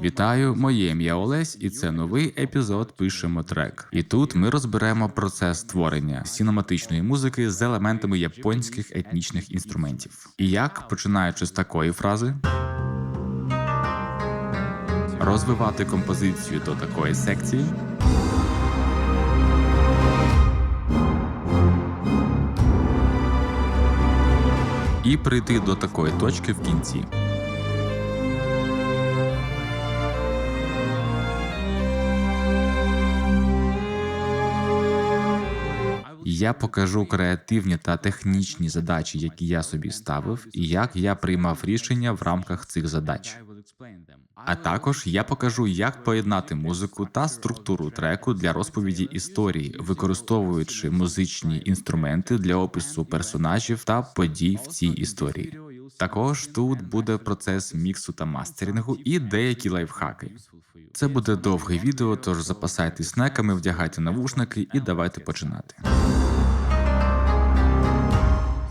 Вітаю, моє ім'я Олесь, і це новий епізод Пишемо трек. І тут ми розберемо процес створення синематичної музики з елементами японських етнічних інструментів. І як, починаючи з такої фрази, розвивати композицію до такої секції. І прийти до такої точки в кінці. Я покажу креативні та технічні задачі, які я собі ставив, і як я приймав рішення в рамках цих задач. А також я покажу, як поєднати музику та структуру треку для розповіді історії, використовуючи музичні інструменти для опису персонажів та подій в цій історії. Також тут буде процес міксу та мастерингу і деякі лайфхаки. Це буде довге відео, тож запасайтесь снеками, вдягайте навушники і давайте починати.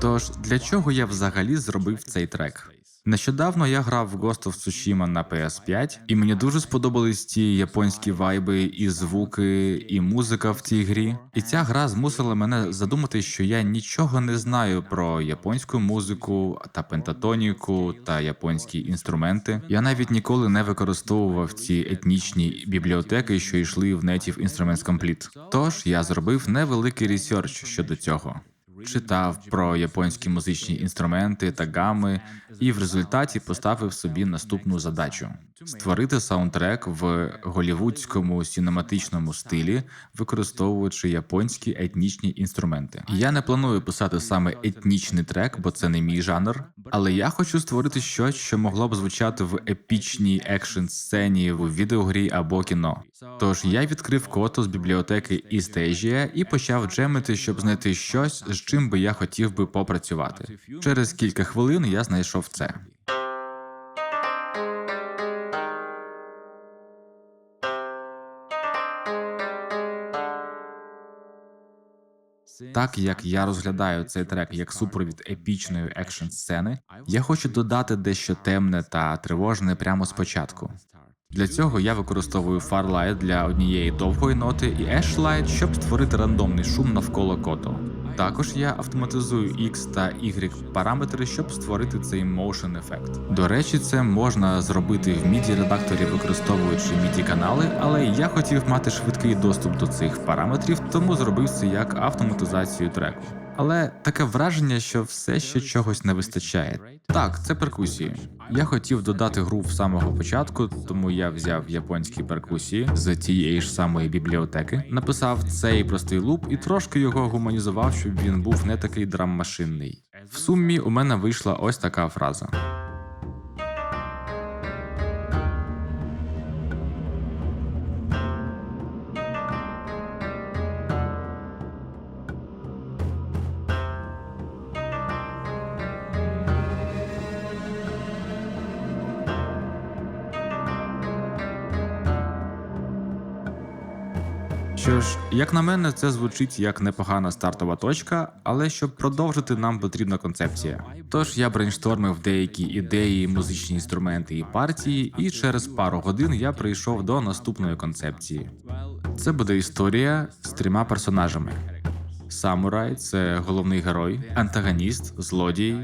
Тож для чого я взагалі зробив цей трек? Нещодавно я грав в Ghost of Tsushima на PS5, і мені дуже сподобались ті японські вайби, і звуки, і музика в цій грі. І ця гра змусила мене задумати, що я нічого не знаю про японську музику та пентатоніку та японські інструменти. Я навіть ніколи не використовував ці етнічні бібліотеки, що йшли в Native Instruments Complete. Тож я зробив невеликий ресерч щодо цього. Читав про японські музичні інструменти та гами, і в результаті поставив собі наступну задачу: створити саундтрек в голівудському синематичному стилі, використовуючи японські етнічні інструменти. Я не планую писати саме етнічний трек, бо це не мій жанр. Але я хочу створити щось, що могло б звучати в епічній екшн сцені в відеогрі або кіно. Тож я відкрив кото з бібліотеки East Asia і почав джемити, щоб знайти щось, з чим би я хотів би попрацювати. Через кілька хвилин я знайшов це. Так як я розглядаю цей трек як супровід епічної екшн сцени, я хочу додати дещо темне та тривожне прямо спочатку. Для цього я використовую Farlight для однієї довгої ноти і Ashlight, щоб створити рандомний шум навколо кото. Також я автоматизую X та Y параметри, щоб створити цей motion ефект. До речі, це можна зробити в MIDI редакторі, використовуючи MIDI канали, але я хотів мати швидкий доступ до цих параметрів, тому зробив це як автоматизацію треку. Але таке враження, що все ще чогось не вистачає. Так, це перкусії. Я хотів додати гру в самого початку, тому я взяв японські перкусії з тієї ж самої бібліотеки, написав цей простий луп і трошки його гуманізував, щоб він був не такий драм-машинний. В сумі у мене вийшла ось така фраза. Що ж, як на мене, це звучить як непогана стартова точка, але щоб продовжити, нам потрібна концепція. Тож я брейнштормив деякі ідеї, музичні інструменти і партії, і через пару годин я прийшов до наступної концепції. Це буде історія з трьома персонажами: Самурай це головний герой, антагоніст, злодій,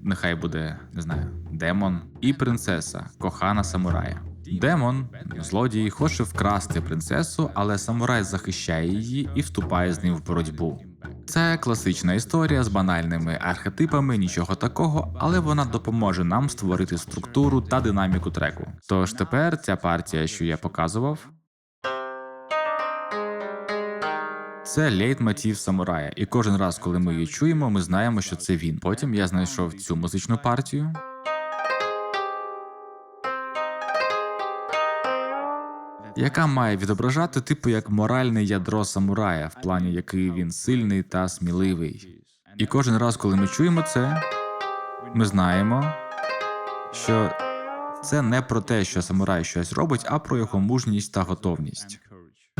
нехай буде не знаю, демон, і принцеса, кохана самурая. Демон, злодій, хоче вкрасти принцесу, але самурай захищає її і вступає з ним в боротьбу. Це класична історія з банальними архетипами, нічого такого, але вона допоможе нам створити структуру та динаміку треку. Тож тепер ця партія, що я показував. Це лейтмотив самурая, і кожен раз, коли ми її чуємо, ми знаємо, що це він. Потім я знайшов цю музичну партію. Яка має відображати типу як моральне ядро самурая, в плані який він сильний та сміливий. І кожен раз, коли ми чуємо це, ми знаємо, що це не про те, що самурай щось робить, а про його мужність та готовність.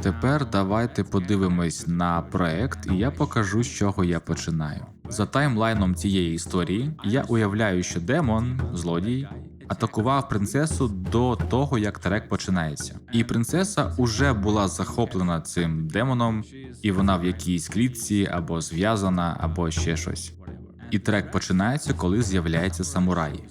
Тепер давайте подивимось на проект, і я покажу, з чого я починаю. За таймлайном цієї історії я уявляю, що демон, злодій, атакував принцесу до того, як трек починається. І принцеса уже була захоплена цим демоном, і вона в якійсь клітці або зв'язана, або ще щось. І трек починається, коли з'являється самурай.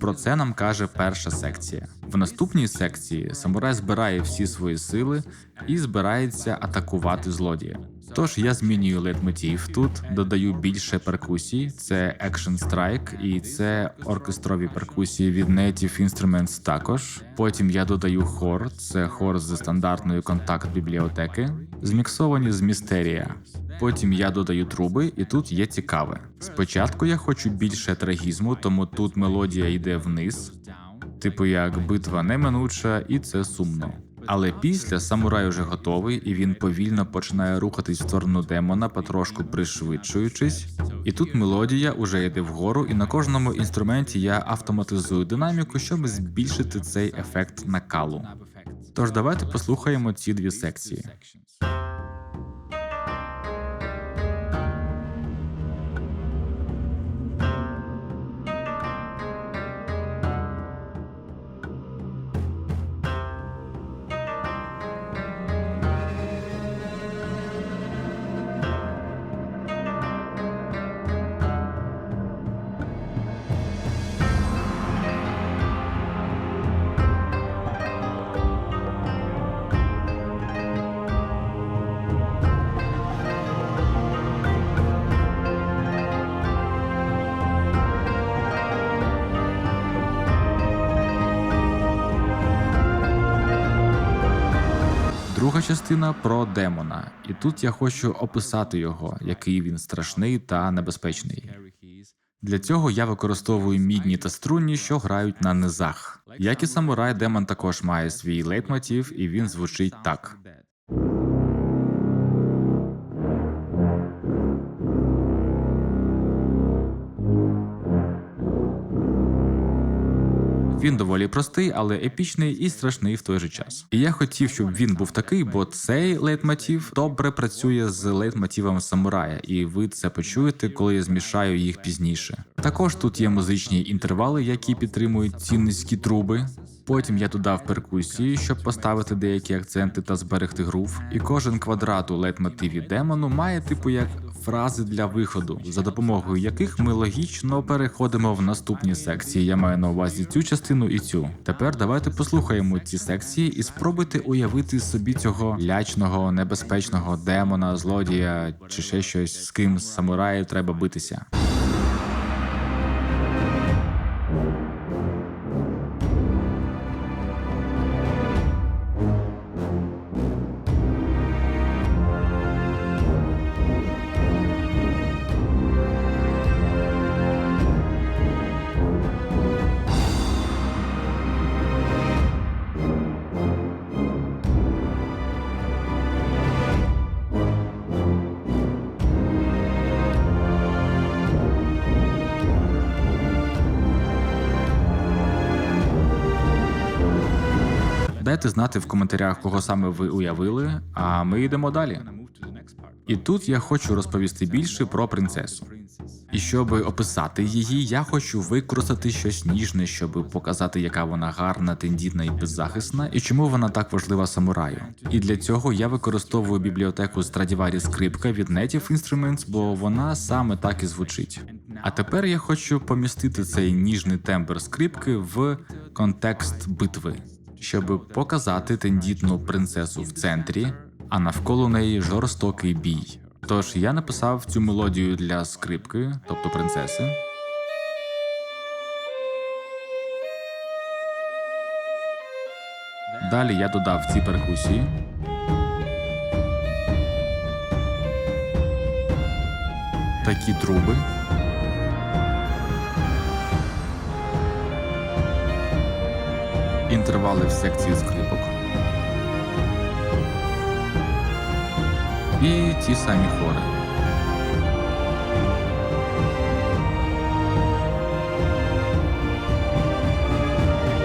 Про це нам каже перша секція. В наступній секції самурай збирає всі свої сили і збирається атакувати злодія. Тож я змінюю лейтмотив тут, додаю більше перкусій, це Action Strike і це оркестрові перкусії від Native Instruments також. Потім я додаю хор, це хор зі стандартної контакт бібліотеки, зміксовані з містерія. Потім я додаю труби, і тут є цікаве. Спочатку я хочу більше трагізму, тому тут мелодія йде вниз, типу як битва неминуча, і це сумно. Але після самурай вже готовий, і він повільно починає рухатись в сторону демона, потрошку пришвидшуючись. І тут мелодія уже йде вгору, і на кожному інструменті я автоматизую динаміку, щоб збільшити цей ефект накалу. Тож давайте послухаємо ці дві секції. Друга частина про демона, і тут я хочу описати його, який він страшний та небезпечний. Для цього я використовую мідні та струнні, що грають на низах. Як і самурай, демон також має свій лейтмотив, і він звучить так. Він доволі простий, але епічний і страшний в той же час. І я хотів, щоб він був такий, бо цей лейтмотив добре працює з лейтмотивом самурая, і ви це почуєте, коли я змішаю їх пізніше. Також тут є музичні інтервали, які підтримують ці низькі труби. Потім я додав перкусії, щоб поставити деякі акценти та зберегти грув. І кожен квадрат у лейтмотиві демону має типу як фрази для виходу, за допомогою яких ми логічно переходимо в наступні секції. Я маю на увазі цю частину і цю. Тепер давайте послухаємо ці секції і спробуйте уявити собі цього лячного, небезпечного демона, злодія чи ще щось з ким з треба битися. Дайте знати в коментарях, кого саме ви уявили, а ми йдемо далі. І тут я хочу розповісти більше про принцесу. І щоб описати її, я хочу використати щось ніжне, щоб показати, яка вона гарна, тендітна і беззахисна, і чому вона так важлива самураю. І для цього я використовую бібліотеку Stradivarius скрипка від Native Instruments, бо вона саме так і звучить. А тепер я хочу помістити цей ніжний тембр скрипки в контекст битви, щоб показати тендітну принцесу в центрі, а навколо неї жорстокий бій. Тож я написав цю мелодію для скрипки, тобто принцеси. Далі я додав ці перкусії. Такі труби. Інтервали в секції скрипок. І ті самі хори.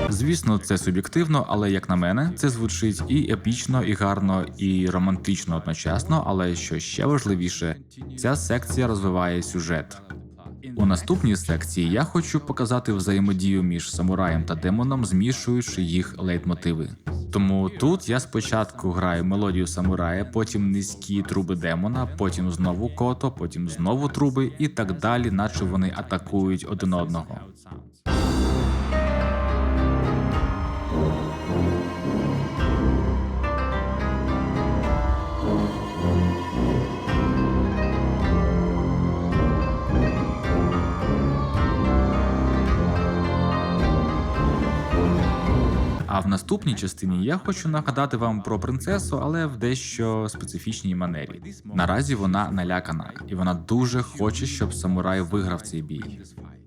Звісно, це суб'єктивно, але як на мене, це звучить і епічно, і гарно, і романтично одночасно. Але що ще важливіше, ця секція розвиває сюжет. У наступній секції я хочу показати взаємодію між самураєм та демоном, змішуючи їх лейтмотиви. Тому тут я спочатку граю мелодію самурая, потім низькі труби демона, потім знову кото, потім знову труби і так далі, наче вони атакують один одного. А в наступній частині я хочу нагадати вам про принцесу, але в дещо специфічній манері. Наразі вона налякана, і вона дуже хоче, щоб самурай виграв цей бій.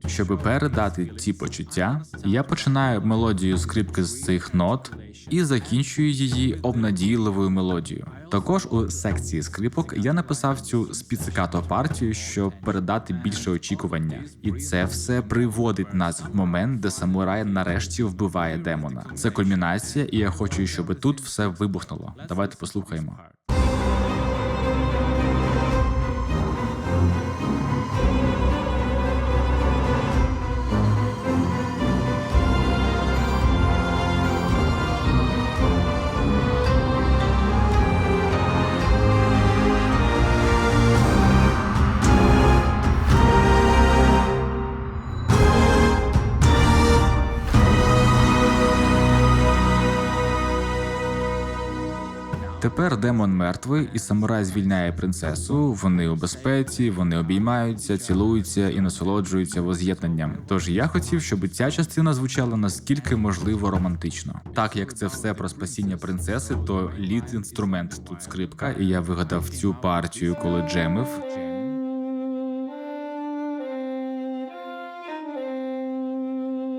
Щоб передати ці почуття, я починаю мелодію скрипки з цих нот і закінчую її обнадійливою мелодією. Також у секції скрипок я написав цю спіцикато партію, щоб передати більше очікування, і це все приводить нас в момент, де самурай нарешті вбиває демона. Це кульмінація, і я хочу, щоб тут все вибухнуло. Давайте послухаємо. Тепер демон мертвий, і самурай звільняє принцесу. Вони у безпеці, вони обіймаються, цілуються і насолоджуються воз'єднанням. Тож я хотів, щоб ця частина звучала наскільки можливо романтично. Так як це все про спасіння принцеси, то лід інструмент тут скрипка, і я вигадав цю партію, коли джемив.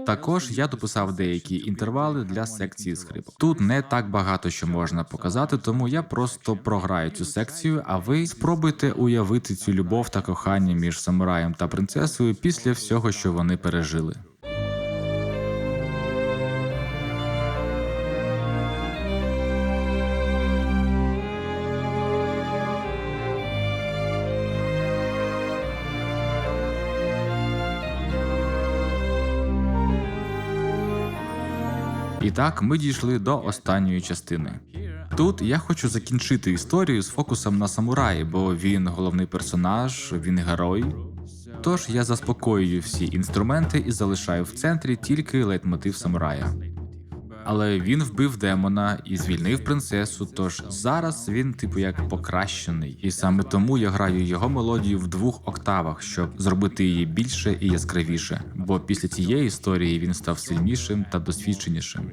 Також я дописав деякі інтервали для секції скрипок. Тут не так багато що можна показати, тому я просто програю цю секцію. А ви спробуйте уявити цю любов та кохання між самураєм та принцесою після всього, що вони пережили. І так ми дійшли до останньої частини. Тут я хочу закінчити історію з фокусом на самураї, бо він головний персонаж, він герой. Тож я заспокоюю всі інструменти і залишаю в центрі тільки лейтмотив самурая. Але він вбив демона і звільнив принцесу. Тож зараз він, типу, як покращений, і саме тому я граю його мелодію в двох октавах, щоб зробити її більше і яскравіше. Бо після цієї історії він став сильнішим та досвідченішим.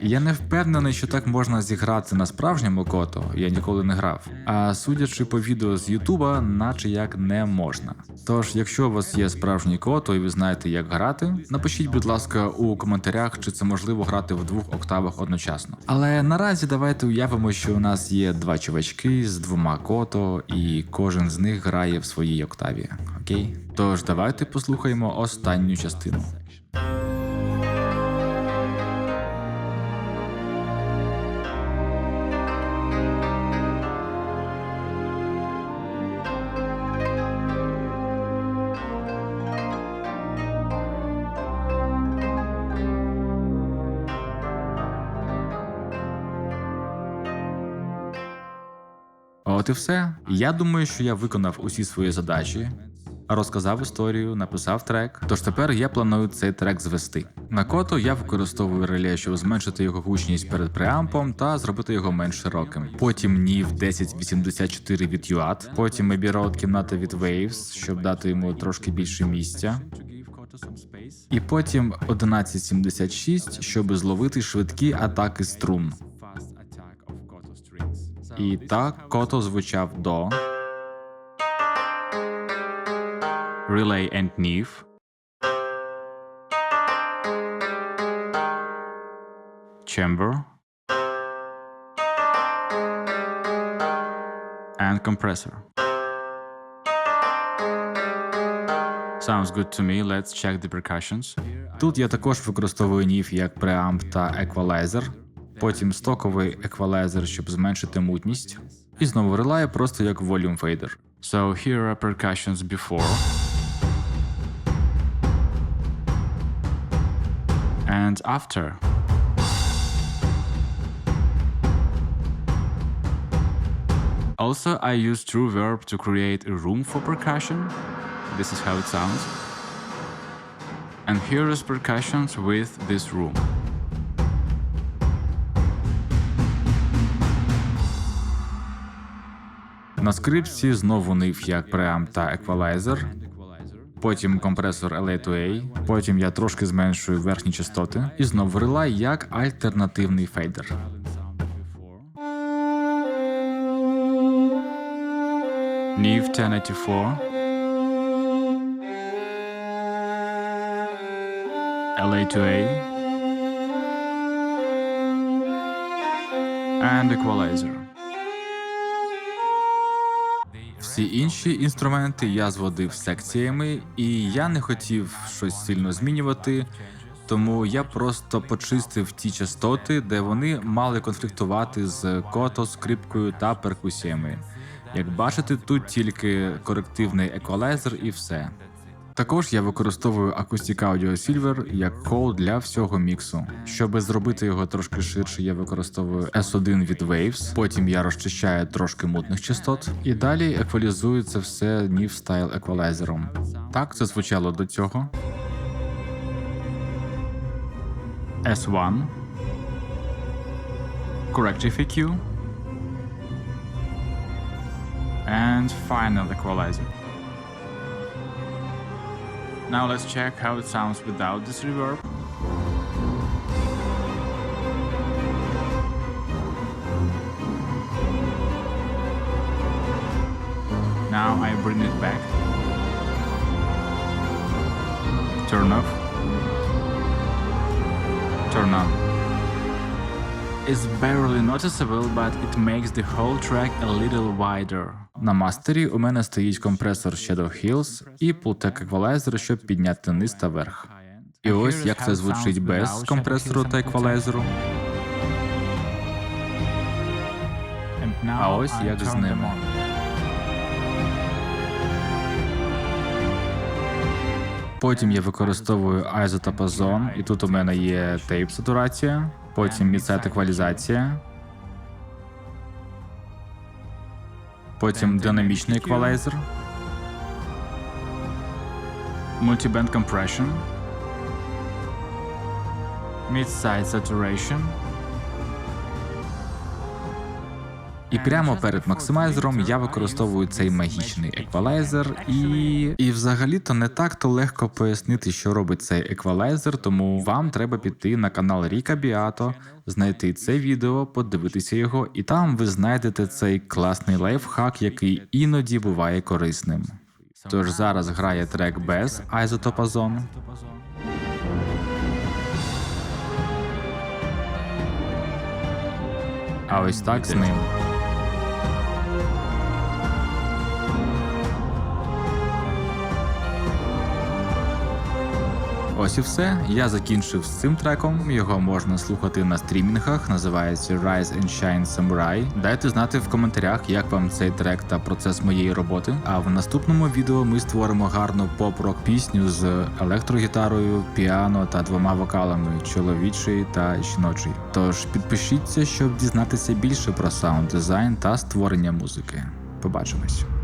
Я не впевнений, що так можна зіграти на справжньому кото. Я ніколи не грав. А судячи по відео з Ютуба, наче як не можна. Тож, якщо у вас є справжній кото і ви знаєте, як грати, напишіть, будь ласка, у коментарях, чи це можливо грати в двох октавах одночасно. Але наразі давайте уявимо, що у нас є два чувачки з двома кото, і кожен з них грає в своїй октаві. Окей? Тож давайте послухаємо останню частину. От і все. Я думаю, що я виконав усі свої задачі, розказав історію, написав трек. Тож тепер я планую цей трек звести. На кото я використовую реле, щоб зменшити його гучність перед преампом та зробити його менш широким. Потім NIV 1084 від UAT, потім Road кімната від Waves, щоб дати йому трошки більше місця. І потім 1176, щоб зловити швидкі атаки струн. І так кото звучав до Relay and Neve Chamber and Compressor. Sounds good to me. Let's check the percussions. Тут я також використовую NIF як преамп та еквалайзер, потім стоковий еквалайзер, щоб зменшити мутність, і знову релає просто як Volume Fader. So here are percussions before. And after. Also, I use true verb to create a room for percussion. This is how it sounds. And here is percussions with this room. На скрипці знову нив як преамп та еквалайзер. Потім компресор LA2A, потім я трошки зменшую верхні частоти, і знову релай як альтернативний фейдер. Neve 1084 LA2A and equalizer. Всі інші інструменти я зводив секціями, і я не хотів щось сильно змінювати, тому я просто почистив ті частоти, де вони мали конфліктувати з кото, скрипкою та перкусіями. Як бачите, тут тільки корективний еквалайзер і все. Також я використовую Acoustic Audio Silver як кол для всього міксу. Щоб зробити його трошки ширше, я використовую S1 від Waves, потім я розчищаю трошки мутних частот, і далі еквалізую це все Neve Style еквалайзером. Так це звучало до цього. S1 Corrective EQ and final equalizer. Now let's check how it sounds without this reverb. Now I bring it back. Turn off. Turn on. It's barely noticeable, but it makes the whole track a little wider. На мастері у мене стоїть компресор Shadow Hills і пултек еквалайзер, щоб підняти низ та верх. І ось як це звучить без компресору та еквалайзеру. А ось як з ними. Потім я використовую айзотапазон, і тут у мене є тейп сатурація, потім міцет еквалізація, потім динамічний еквалайзер, multiband compression, mid-side saturation. І прямо перед максимайзером я використовую цей магічний еквалайзер, і, і взагалі-то не так-то легко пояснити, що робить цей еквалайзер, тому вам треба піти на канал Ріка Біато, знайти це відео, подивитися його, і там ви знайдете цей класний лайфхак, який іноді буває корисним. Тож зараз грає трек без айзотопазону. А ось так з ним. Ось і все. Я закінчив з цим треком. Його можна слухати на стрімінгах. Називається Rise and Shine Samurai. Дайте знати в коментарях, як вам цей трек та процес моєї роботи. А в наступному відео ми створимо гарну поп-рок пісню з електрогітарою, піано та двома вокалами чоловічий та жіночий. Тож підпишіться, щоб дізнатися більше про саунд дизайн та створення музики. Побачимось.